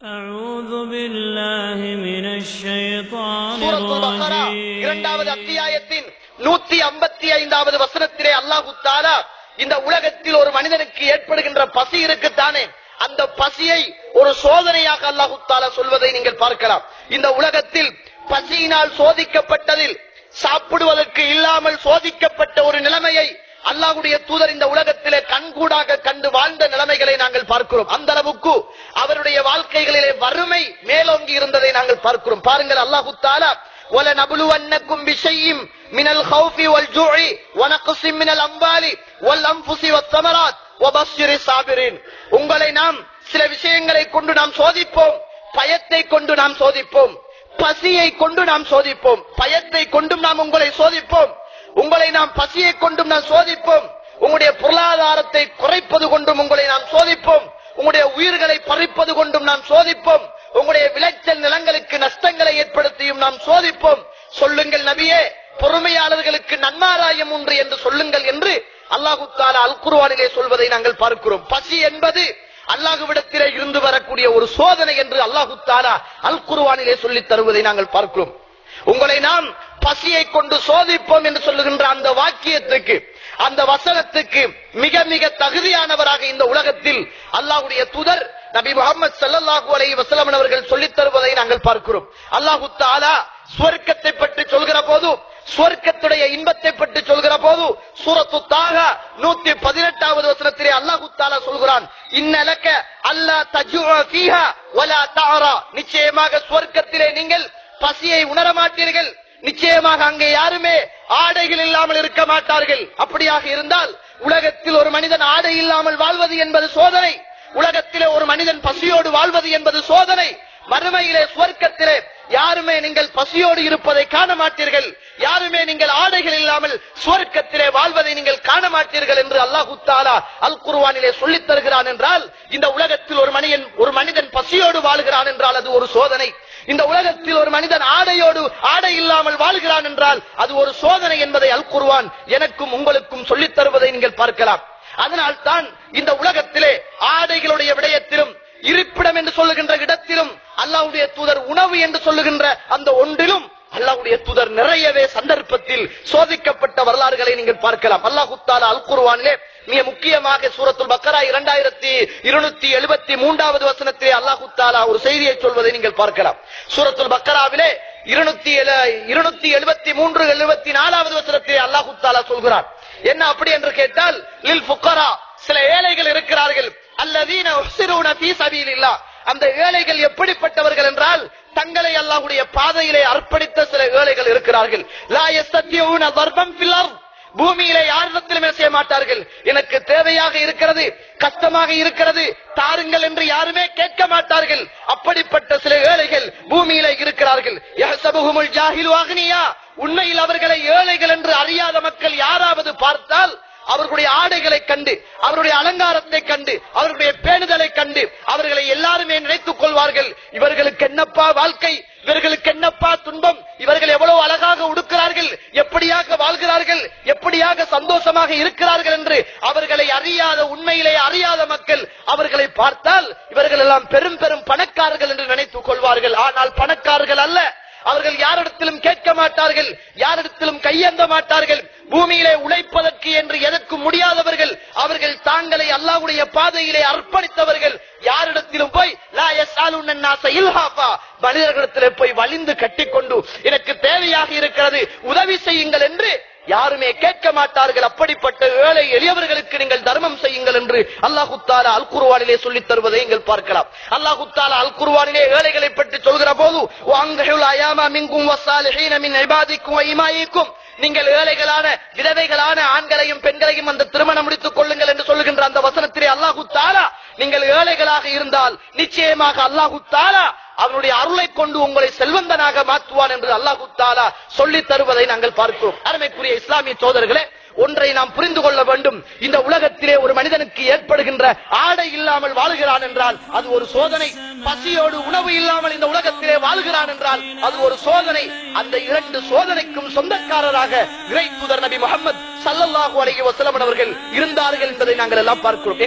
أعوذ بالله من الشيطان சூரத்துல் பக்ரா இரண்டாவது الرجيم அத்தியாயத்தின் நூத்தி ஐம்பத்தி ஐந்தாவது வசனத்திலே அல்லாஹு தாலா இந்த உலகத்தில் ஒரு மனிதனுக்கு ஏற்படுகின்ற பசி இருக்குத்தானே அந்த பசியை ஒரு சோதனையாக அல்லாஹு தாலா சொல்வதை நீங்கள் பார்க்கலாம் இந்த உலகத்தில் பசியினால் சோதிக்கப்பட்டதில் சாப்பிடுவதற்கு இல்லாமல் சோதிக்கப்பட்ட ஒரு நிலைமையை அல்லாஹ்வுடைய தூதர் இந்த உலகத்திலே கண்கூடாக கண்டு வாழ்ந்த நிலைமைகளை நாங்கள் பார்க்கிறோம் அந்த அளவுக்கு அவருடைய வாழ்க்கைகளிலே வறுமை மேலோங்கி இருந்ததை நாங்கள் பார்க்கிறோம் பாருங்கள் அல்லாஹு தாலா وَلَنَبْلُوَنَّكُمْ بِشَيْءٍ مِنَ الْخَوْفِ وَالْجُوعِ وَنَقْصٍ مِنَ الْأَمْوَالِ وَالْأَنْفُسِ وَالثَّمَرَاتِ وَبَشِّرِ الصَّابِرِينَ உங்களை நாம் சில விஷயங்களை கொண்டு நாம் சோதிப்போம் பயத்தை கொண்டு நாம் சோதிப்போம் பசியை கொண்டு நாம் சோதிப்போம் பயத்தை கொண்டும் நாம் உங்களை சோதிப்போம் உங்களை நாம் பசியை கொண்டும் நாம் சோதிப்போம் உங்களுடைய பொருளாதாரத்தை குறைப்பது கொண்டும் உங்களை நாம் சோதிப்போம் உங்களுடைய உயிர்களை பறிப்பது கொண்டும் நாம் சோதிப்போம். உங்களுடைய விளைச்சல் நிலங்களுக்கு நஷ்டங்களை ஏற்படுத்தியும் நாம் சோதிப்போம். சொல்லுங்கள் நபியே பொறுமையாளர்களுக்கு நன்மாராயம் உண்டு என்று சொல்லுங்கள் என்று அல்லாஹு தால அல் குர்ஆனிலே சொல்வதை நாங்கள் பார்க்கிறோம். பசி என்பது அல்லாஹுவிடத்திலே இருந்து வரக்கூடிய ஒரு சோதனை என்று அல்லாஹு தாலா அல் சொல்லித் தருவதை நாங்கள் பார்க்கிறோம். உங்களை நாம் பசியை கொண்டு சோதிப்போம் என்று சொல்லுகின்ற அந்த வாக்கியத்துக்கு அந்த வசனத்துக்கு மிக மிக தகுதியானவராக இந்த உலகத்தில் அல்லாஹுடைய துதர் நபி முகமது ஸல்லல்லாஹு அலை வசலமன் அவர்கள் சொல்லித் தருவதை நாங்கள் பார்க்கிறோம். அல்லாஹு தாலா சுவர்க்கத்தை பற்றி சொல்கிற போது சுவர்க்கத்துடைய இன்பத்தை பற்றி சொல்கிற போது சூரத்து தாக நூத்தி பதினெட்டாவது வசனத்திலே அல்லாஹு தாலா சொல்கிறான் இந்நிலக்க அல்லா தஜுஹா வலா நிச்சயமாக சுவர்க்கத்திலே நீங்கள் பசியை உணர மாட்டீர்கள் நிச்சயமாக அங்கே யாருமே ஆடைகள் இல்லாமல் இருக்க மாட்டார்கள். அப்படியாக இருந்தால் உலகத்தில் ஒரு மனிதன் ஆடை இல்லாமல் வாழ்வது என்பது சோதனை. உலகத்திலே ஒரு மனிதன் பசியோடு வாழ்வது என்பது சோதனை. மறுமையிலே சுவர்க்கத்திலே யாருமே நீங்கள் பசியோடு இருப்பதை காண மாட்டீர்கள். யாருமே நீங்கள் ஆடைகள் இல்லாமல் சுவர்க்கத்திலே வாழ்வதை நீங்கள் காண மாட்டீர்கள் என்று அல்லாஹு தாலா அல் குருவானிலே சொல்லித் தருகிறான் என்றால் இந்த உலகத்தில் ஒரு மனிதன் ஒரு மனிதன் பசியோடு வாழ்கிறான் என்றால் அது ஒரு சோதனை. இந்த உலகத்தில் ஒரு மனிதன் ஆடையோடு ஆடை இல்லாமல் வாழ்கிறான் என்றால் அது ஒரு சோதனை என்பதை அல் குர்ஆன் எனக்கும் உங்களுக்கும் சொல்லித் தருவதை நீங்கள் பார்க்கலாம். அதனால் தான் இந்த உலகத்திலே ஆடைகளுடைய விடயத்திலும் இருப்பிடம் என்று சொல்லுகின்ற இடத்திலும் அல்லாவுடைய தூதர் உணவு என்று சொல்லுகின்ற அந்த ஒன்றிலும் அல்லாவுடைய தூதர் நிறையவே சந்தர்ப்பத்தில் சோதிக்கப்பட்ட வரலாறுகளை நீங்கள் பார்க்கலாம். அல்லாஹு தாலா அல் குருவானிலே மிக முக்கியமாக சூரத்துல் பக்கரா இரண்டாயிரத்தி இருநூத்தி எழுபத்தி மூன்றாவது வசனத்திலே அல்லாஹு தாலா ஒரு செய்தியை சொல்வதை நீங்கள் பார்க்கலாம். சூரத்துல் பக்கராவிலே இருநூத்தி இருநூத்தி எழுபத்தி மூன்று எழுபத்தி நாலாவது வசனத்திலே அல்லாஹு தாலா சொல்கிறார். என்ன அப்படி என்று கேட்டால் லில் புக்கரா சில ஏழைகள் இருக்கிறார்கள். அல்லதீன உஹ்சிரூன ஃபீ சபீலில்லாஹ். அந்த ஏழைகள் எப்படிப்பட்டவர்கள் என்றால் தங்களை அல்லாஹுடைய பாதையிலே அர்ப்பணித்த சில ஏழைகள் இருக்கிறார்கள். தர்பம் பூமியிலே யாரிடத்திலுமே செய்ய மாட்டார்கள். எனக்கு தேவையாக இருக்கிறது கஷ்டமாக இருக்கிறது தாருங்கள் என்று யாருமே கேட்க மாட்டார்கள். அப்படிப்பட்ட சில ஏழைகள் பூமியிலே இருக்கிறார்கள். உண்மையில் அவர்களை ஏழைகள் என்று அறியாத மக்கள் யாராவது பார்த்தால் அவர்களுடைய ஆடைகளை கண்டு அவருடைய அலங்காரத்தை கண்டு அவர்களுடைய பேணுதலை கண்டு அவர்களை எல்லாருமே நினைத்துக் கொள்வார்கள். இவர்களுக்கு என்னப்பா வாழ்க்கை? இவர்களுக்கு என்னப்பா துன்பம்? இவர்கள் எவ்வளவு அழகாக உடுக்கிறார்கள்? எப்படியாக வாழ்கிறார்கள்? எப்படியாக சந்தோஷமாக இருக்கிறார்கள் என்று அவர்களை அறியாத உண்மையிலே அறியாத மக்கள் அவர்களை பார்த்தால் இவர்கள் எல்லாம் பெரும் பெரும் பணக்காரர்கள் என்று நினைத்துக் கொள்வார்கள். ஆனால் பணக்காரர்கள் அல்ல. அவர்கள் யாரிடத்திலும் கேட்க மாட்டார்கள் யாரிடத்திலும் கையேந்த மாட்டார்கள். பூமியிலே உழைப்பதற்கு என்று எதற்கு முடியாதவர்கள் அவர்கள் தாங்களை அல்லாஹுடைய பாதையிலே அர்ப்பணித்தவர்கள் யாரிடத்திலும் போய் மனிதர்களிடத்திலே போய் வலிந்து கட்டிக்கொண்டு எனக்கு தேவையாக இருக்கிறது உதவி செய்யுங்கள் என்று யாருமே கேட்க மாட்டார்கள். அப்படிப்பட்ட ஏழை எளியவர்களுக்கு நீங்கள் தர்மம் செய்யுங்கள் என்று அல்லாஹு தாலா அல் குருவானிலே சொல்லித் தருவதை நீங்கள் பார்க்கலாம். அல்லாஹு தாலா அல் குருவானிலே ஏழைகளை பற்றி சொல்கிற போது அயாமா மிங்கும் நீங்கள் ஏழைகளான விதவைகளான ஆண்களையும் பெண்களையும் அந்த திருமணம் முடித்துக் கொள்ளுங்கள் என்று சொல்லுகின்ற அந்த வசனத்திலே அல்லாஹு தாலா நீங்கள் ஏழைகளாக இருந்தால் நிச்சயமாக அல்லாஹு தாலா அவனுடைய அருளை கொண்டு உங்களை செல்வந்தனாக மாற்றுவான் என்று அல்லாஹு தாலா சொல்லித் தருவதை நாங்கள் பார்க்கிறோம். அருமைக்குரிய இஸ்லாமிய சோதர்களே ஒன்றை நாம் புரிந்து கொள்ள வேண்டும். இந்த உலகத்திலே ஒரு மனிதனுக்கு ஏற்படுகின்ற ஆடை இல்லாமல் வாழ்கிறான் என்றால் அது ஒரு சோதனை. பசியோடு உணவு இல்லாமல் இந்த உலகத்திலே வாழ்கிறான் என்றால் அது ஒரு சோதனை. அந்த இரண்டு சோதனைக்கும் சொந்தக்காரராக இறை தூதர் நபி முகமது சல்லல்லாஹு அலைஹி வஸல்லம் அவர்கள் இருந்தார்கள் என்பதை நாங்கள் எல்லாம் பார்க்கிறோம்.